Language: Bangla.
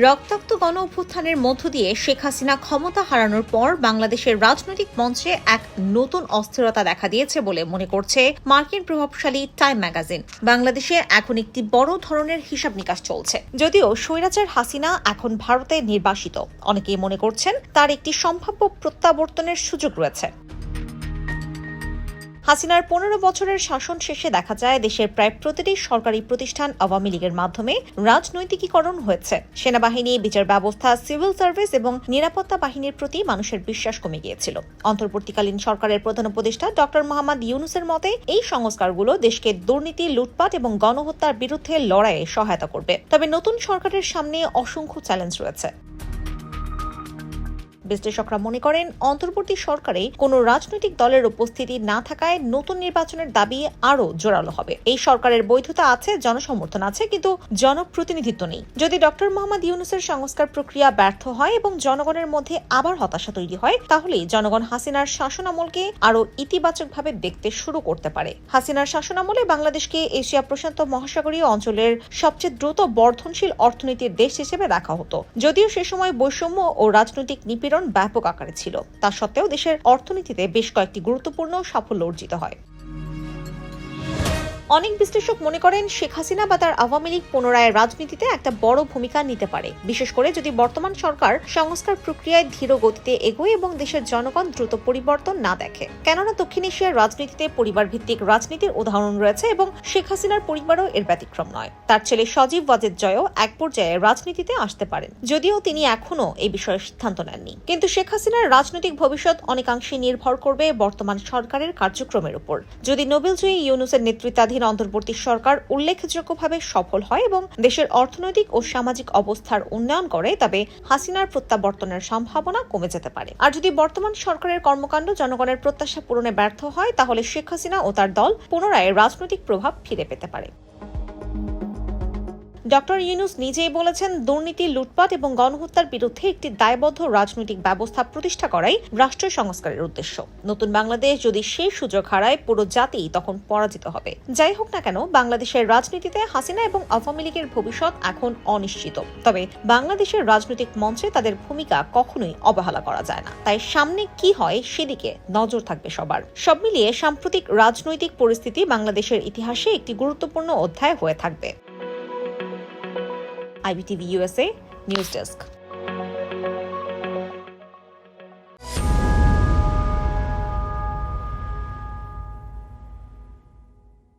রক্তাক্ত গণ অভ্যুত্থানের মধ্য দিয়ে শেখ হাসিনা ক্ষমতা হারানোর পর বাংলাদেশের রাজনৈতিক মঞ্চে এক নতুন অস্থিরতা দেখা দিয়েছে বলে মনে করছে মার্কিন প্রভাবশালী টাইম ম্যাগাজিন। বাংলাদেশে এখন একটি বড় ধরনের হিসাব নিকাশ চলছে। যদিও স্বৈরাচার হাসিনা এখন ভারতে নির্বাসিত। অনেকেই মনে করছেন তার একটি সম্ভাব্য প্রত্যাবর্তনের সুযোগ রয়েছে। হাসিনার পনেরো বছরের শাসন শেষে দেখা যায় দেশের প্রায় প্রতিটি সরকারি প্রতিষ্ঠান আওয়ামী লীগের মাধ্যমে রাজনৈতিকীকরণ হয়েছে। সেনাবাহিনী, বিচার ব্যবস্থা, সিভিল সার্ভিস এবং নিরাপত্তা বাহিনীর প্রতি মানুষের বিশ্বাস কমে গিয়েছিল। অন্তর্বর্তীকালীন সরকারের প্রধান উপদেষ্টা ডক্টর মোহাম্মদ ইউনুসের মতে, এই সংস্কারগুলো দেশকে দুর্নীতি, লুটপাট এবং গণহত্যার বিরুদ্ধে লড়াইয়ে সহায়তা করবে। তবে নতুন সরকারের সামনে অসংখ্য চ্যালেঞ্জ রয়েছে। বিশ্লেষকরা মনে করেন, অন্তর্বর্তী সরকারে কোনো রাজনৈতিক দলের উপস্থিতি না থাকায় নতুন নির্বাচনের দাবি আরও জোরালো হবে। এই সরকারের বৈধতা আছে, জনসমর্থন আছে, কিন্তু জনপ্রতিনিধিত্ব নেই। যদি ডক্টর মোহাম্মদ ইউনুসের সংস্কার প্রক্রিয়া ব্যর্থ হয় এবং জনগণের মধ্যে আবার হতাশা তৈরি হয় তাহলে জনগণ হাসিনার শাসন শাসনামলকে আরও ইতিবাচকভাবে দেখতে শুরু করতে পারে। হাসিনার শাসনামলে বাংলাদেশকে এশিয়া প্রশান্ত মহাসাগরীয় অঞ্চলের সবচেয়ে দ্রুত বর্ধনশীল অর্থনীতির দেশ হিসেবে দেখা হতো। যদিও সে সময় বৈষম্য ও রাজনৈতিক নিপীড়ন ব্যাপক আকারে ছিল। তা সত্ত্বেও দেশের অর্থনীতিতে বেশ কয়েকটি গুরুত্বপূর্ণ সাফল্য অর্জিত হয়। অনেক বিশ্লেষক মনে করেন শেখ হাসিনা বা তার আওয়ামী লীগ পুনরায় রাজনীতিতে একটা বড় ভূমিকা নিতে পারে। বিশেষ করে যদি বর্তমান সরকার সংস্কার প্রক্রিয়ায় ধীর গতিতে এগোয় এবং দেশের জনগণ দ্রুত পরিবর্তন না দেখে। কেননা দক্ষিণ এশিয়ার রাজনীতিতে পরিবার ভিত্তিক রাজনীতির উদাহরণ রয়েছে এবং শেখ হাসিনার পরিবারও এর ব্যতিক্রম নয়। তার ছেলে সজীব ওয়াজেদ জয়ও এক পর্যায়ে রাজনীতিতে আসতে পারেন। যদিও তিনি এখনও এই বিষয়ে সিদ্ধান্ত নেননি। কিন্তু শেখ হাসিনার রাজনৈতিক ভবিষ্যৎ অনেকাংশে নির্ভর করবে বর্তমান সরকারের কার্যক্রমের উপর। যদি নোবেলজয়ী ইউনুসের নেতৃত্বাধীন অন্তর্বর্তী সরকার উল্লেখযোগ্যভাবে সফল হয় এবং দেশের অর্থনৈতিক ও সামাজিক অবস্থার উন্নয়ন করে, তবে হাসিনার প্রত্যাবর্তনের সম্ভাবনা কমে যেতে পারে। আর যদি বর্তমান সরকারের কর্মকাণ্ড জনগণের প্রত্যাশা পূরণে ব্যর্থ হয়, তাহলে শেখ হাসিনা ও তার দল পুনরায় রাজনৈতিক প্রভাব ফিরে পেতে পারে। ডক্টর ইউনুস নিজেই বলেছেন, দুর্নীতি, লুটপাট এবং গণহত্যার বিরুদ্ধে একটি দায়বদ্ধ রাজনৈতিক ব্যবস্থা প্রতিষ্ঠা করাই রাষ্ট্র সংস্কারের উদ্দেশ্য। নতুন বাংলাদেশ যদি সেই সুযোগ হারায়, পুরো জাতি তখন পরাজিত হবে। যাই হোক না কেন, বাংলাদেশের রাজনীতিতে হাসিনা এবং আওয়ামী লীগের ভবিষ্যৎ এখন অনিশ্চিত। তবে বাংলাদেশের রাজনৈতিক মঞ্চে তাদের ভূমিকা কখনোই অবহেলা করা যায় না। তাই সামনে কি হয় সেদিকে নজর থাকবে সবার। সব মিলিয়ে সাম্প্রতিক রাজনৈতিক পরিস্থিতি বাংলাদেশের ইতিহাসে একটি গুরুত্বপূর্ণ অধ্যায় হয়ে থাকবে। IBTV USA News Desk.